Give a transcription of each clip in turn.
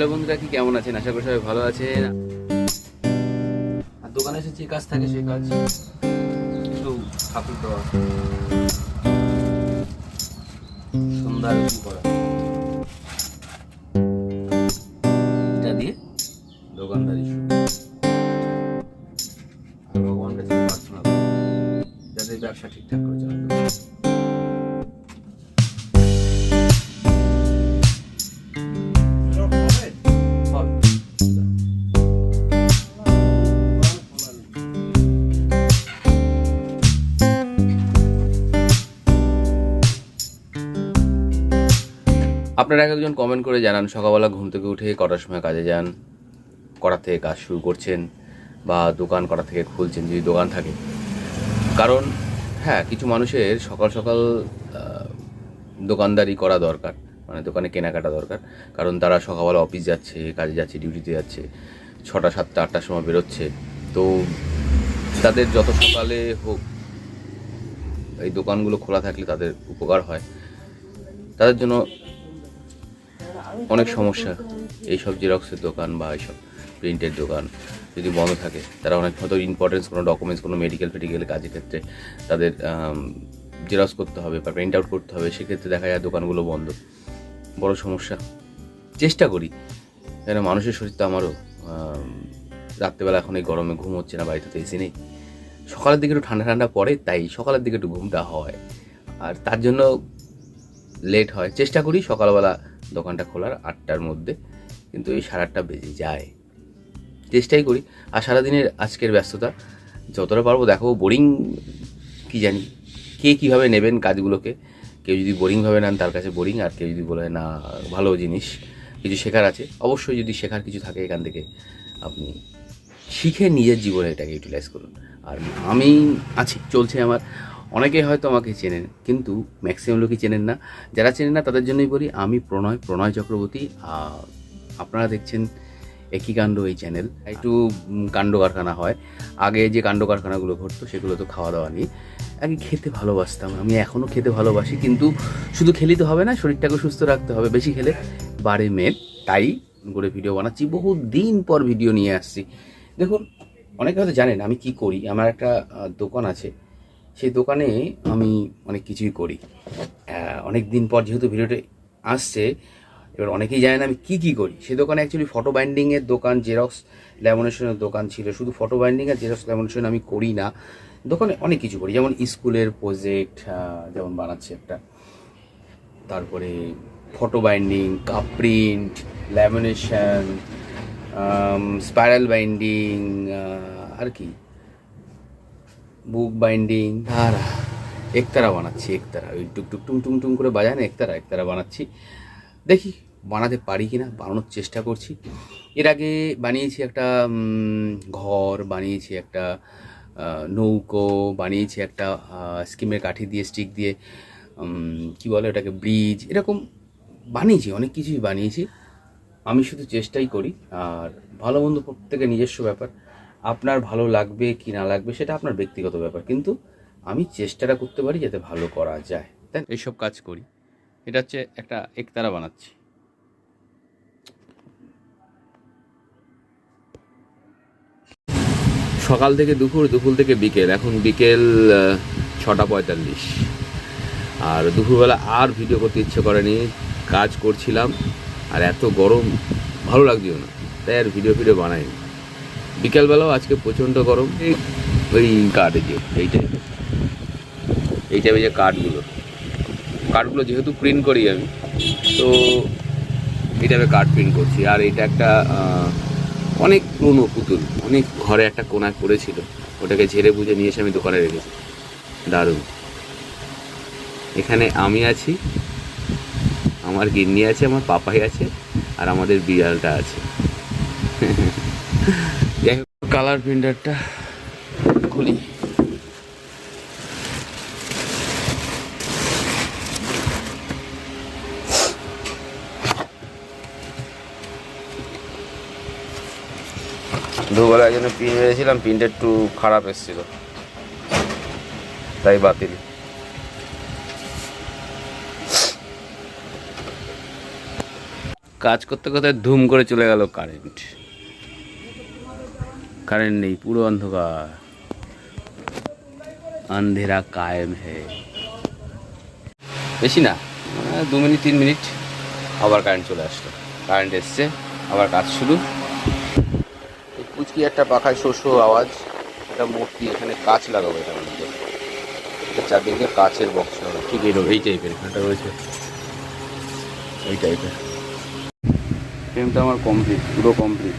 Hello বন্ধুরা, কি কেমন আছেন? আশা করি সবাই ভালো আছেন। আর দোকানে এসে যে কাজ থাকে সেই কাজ একটু ঠাকুর দেওয়া সন্ধ্যার আরতি করা। দিয়ে দোকানদারি ভগবান যাতে ব্যবসা ঠিকঠাক করে চালাতে আপনারা এক একজন কমেন্ট করে জানান। সকালবেলা ঘুম থেকে উঠে কটার সময় কাজে যান, কটা থেকে কাজ শুরু করছেন বা দোকান কটা থেকে খুলছেন, যদি দোকান থাকে। কারণ হ্যাঁ কিছু মানুষের সকাল সকাল দোকানদারি করা দরকার মানে দোকানে কেনাকাটা দরকার। কারণ তারা সকালবেলা অফিস যাচ্ছে, কাজে যাচ্ছে ডিউটিতে যাচ্ছে, ছটা, সাতটা, আটটার সময় বেরোচ্ছে। তো তাদের যত সকালে হোক, এই দোকানগুলো খোলা থাকলে তাদের উপকার হয়। তাদের জন্য অনেক সমস্যা। এইসব জেরক্সের দোকান বা এইসব প্রিন্টের দোকান যদি বন্ধ থাকে, তারা অনেক হয়তো ইম্পর্টেন্স কোনো ডকুমেন্টস কোনো মেডিকেল ফেডিকেল কাজের ক্ষেত্রে তাদের জেরক্স করতে হবে বা প্রিন্ট আউট করতে হবে। সেক্ষেত্রে দেখা যায় দোকানগুলো বন্ধ। বড় সমস্যা। চেষ্টা করি। কেন মানুষের শরীর তো আমারও রাত্রেবেলা এখন এই গরমে ঘুম হচ্ছে না, বাড়িতে তো এসি নেই। সকালের দিকে একটু ঠান্ডা ঠান্ডা পড়ে, তাই সকালের দিকে একটু ঘুমটা হয়। আর তার জন্য লেট হয়। চেষ্টা করি সকালবেলা দোকানটা খোলার আটটার মধ্যে, কিন্তু এই সাড়ে আটটা বেজে যায়। চেষ্টাই করি। আর সারাদিনের আজকের ব্যস্ততা, যতটা পারব দেখাবো। বোরিং কি জানি, কে কীভাবে নেবেন কাজগুলোকে? কেউ যদি বোরিংভাবে নেন, তার কাছে বোরিং আর কেউ যদি বলে, না, ভালো জিনিস, কিছু শেখার আছে। অবশ্যই যদি শেখার কিছু থাকে এখান থেকে, আপনি শিখে নিজের জীবনে এটাকে ইউটিলাইজ করুন। আর আমি আছি, চলছে আমার অনেকে হয়তো আমাকে চেনেন, কিন্তু ম্যাক্সিমাম লোকই চেনেন না। যারা চেনেন না, তাদের জন্যই বলি, আমি প্রণয় প্রণয় চক্রবর্তী। আপনারা দেখছেন একই কাণ্ড এই চ্যানেল একটু কাণ্ড কারখানা হয়। আগে যে কাণ্ড কারখানাগুলো ঘটতো, সেগুলো তো খাওয়া দাওয়া নিয়ে। আগে খেতে ভালোবাসতাম। আমি এখনও খেতে ভালোবাসি, কিন্তু শুধু খেলি তো হবে না, শরীরটাকে সুস্থ রাখতে হবে। বেশি খেলে বাড়ে মেদ। তাই করে ভিডিও বানাচ্ছি। বহু দিন পর ভিডিও নিয়ে আসছি। দেখুন, অনেকে হয়তো জানেন আমি কি করি। আমার একটা দোকান আছে। সেই দোকানে আমি অনেক কিছুই করি। অনেক দিন পর যেহেতু ভিডিওটা আসছে, এবার অনেকেই জানেন আমি কি কি করি। সেই দোকানে অ্যাকচুয়ালি ফটো বাইন্ডিংয়ের দোকান জেরক্স ল্যামিনেশনের দোকান ছিল। শুধু ফটো বাইন্ডিং আর জেরক্স ল্যামিনেশন আমি করি না। দোকানে অনেক কিছু করি। যেমন স্কুলের প্রজেক্ট যেমন বানাচ্ছি একটা। তারপরে photo binding cup print lamination spiral binding আর কি। Book binding. ধারা একতারা বানাচ্ছি, একতারা। ওই টুক টুক টুম টুম টুং করে বাজায় না, একতারা একতারা বানাচ্ছি। দেখি, বানাতে পারি কি না বানানোর চেষ্টা করছি। এর আগে বানিয়েছি একটা ঘর, বানিয়েছি একটা নৌকো, বানিয়েছি একটা স্কিমের কাঠি দিয়ে, স্টিক দিয়ে কি বলে ওটাকে, ব্রিজ, এরকম বানিয়েছি, অনেক কিছুই বানিয়েছি। আমি শুধু চেষ্টাই করি, আর ভালো মন্দ প্রত্যেকের নিজস্ব ব্যাপার। আপনার ভালো লাগবে কি না লাগবে সেটা আপনার ব্যক্তিগত ব্যাপার। কিন্তু আমি চেষ্টাটা করতে পারি যাতে ভালো করা যায়। তাই এইসব কাজ করি। এটা হচ্ছে একটা একতারা বানাচ্ছি। সকাল থেকে দুপুর দুপুর থেকে বিকেল। এখন বিকেল ছটা পঁয়তাল্লিশ। আর দুপুরবেলা আর ভিডিও করতে ইচ্ছে করেনি। কাজ করছিলাম। আর এত গরম ভালো লাগছিল না। তাই আর ভিডিও ফিডিও বানাইনি। বিকেলবেলাও আজকে প্রচণ্ড গরম। ওই কাঠ যে, এই টাইপের এই টাইপের যে কাঠগুলো কাঠগুলো যেহেতু প্রিন্ট করি আমি, তো এই টাইপের কাঠ প্রিন্ট করছি। আর এটা একটা অনেক পুরনো পুতুল। অনেক ঘরে একটা কোনায় পড়েছিল ওটাকে ঝেড়ে বুঝে নিয়ে এসে আমি দোকানে রেখেছি। দারুণ। এখানে আমি আছি, আমার গিন্নি আছে, আমার পাপাই আছে, আর আমাদের বিড়ালটা আছে। যাই হোক কালার প্রিন্টারটা খুলি। দুবেলা জন্য প্রিন্ট মেরেছিলাম প্রিন্ট একটু খারাপ এসেছিল। তাই বাতিল। কাজ করতে করতে ধুম করে চলে গেল কারেন্ট কারেন্ট নেই, পুরো অন্ধকার। আন্ধেরা কায়েম হে। বেশি না দু মিনিট, তিন মিনিট আবার কারেন্ট চলে আসলো। কারেন্ট এসছে, আবার কাজ শুরু। কুচকি একটা পাখায় শোষ আওয়াজ, একটা মূর্তি এখানে কাঁচ লাগাবো এটার মধ্যে। চারদিকে কাচের বক্স হবে ঠিক এই এই টাইপের এটা রয়েছে। এই টাইপের ফ্রেমটা আমার কমপ্লিট পুরো কমপ্লিট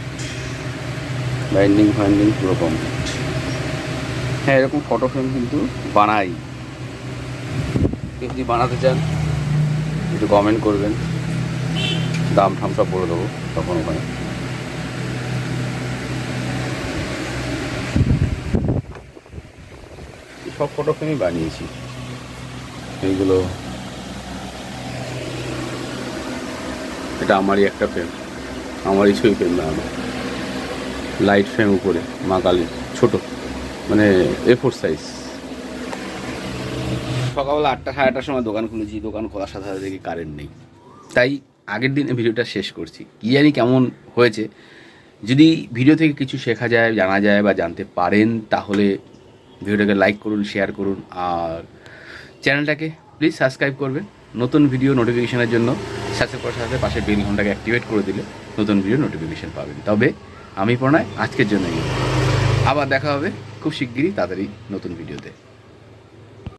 বাইন্ডিং ফাইন্ডিং পুরো কমপ্লিট হ্যাঁ এরকম ফটো ফ্রেম কিন্তু বানাই। যদি বানাতে চান, একটু কমেন্ট করবেন। দাম ঠাম সব বলে দেবো, তখন ওখানে। সব ফটো ফ্রেমই বানিয়েছি। এইগুলো এটা আমারই একটা ফ্রেম আমারই ছবি ফ্রেম বানানো লাইট ফ্রেম উপরে, মা কালী, ছোট মানে এ ফোর সাইজ সকালবেলা আটটা, সাড়ে আটটার সময় দোকান খুলেছি, দোকান খোলার সাথে সাথে দেখি কারেন্ট নেই। তাই আগের দিনে ভিডিওটা শেষ করছি। কী জানি কেমন হয়েছে। যদি ভিডিও থেকে কিছু শেখা যায়, জানা যায় বা জানতে পারেন, তাহলে ভিডিওটাকে লাইক করুন শেয়ার করুন, আর চ্যানেলটাকে প্লিজ সাবস্ক্রাইব করবেন। নতুন ভিডিও নোটিফিকেশনের জন্য সাবস্ক্রাইব করার সাথে পাশে বেল ঘন্টাকে অ্যাক্টিভেট করে দিলে নতুন ভিডিও নোটিফিকেশান পাবেন। তবে আমি প্রণয় আজকের জন্য আবার দেখা হবে খুব শিগগিরই তাড়াতাড়ি নতুন ভিডিওতে।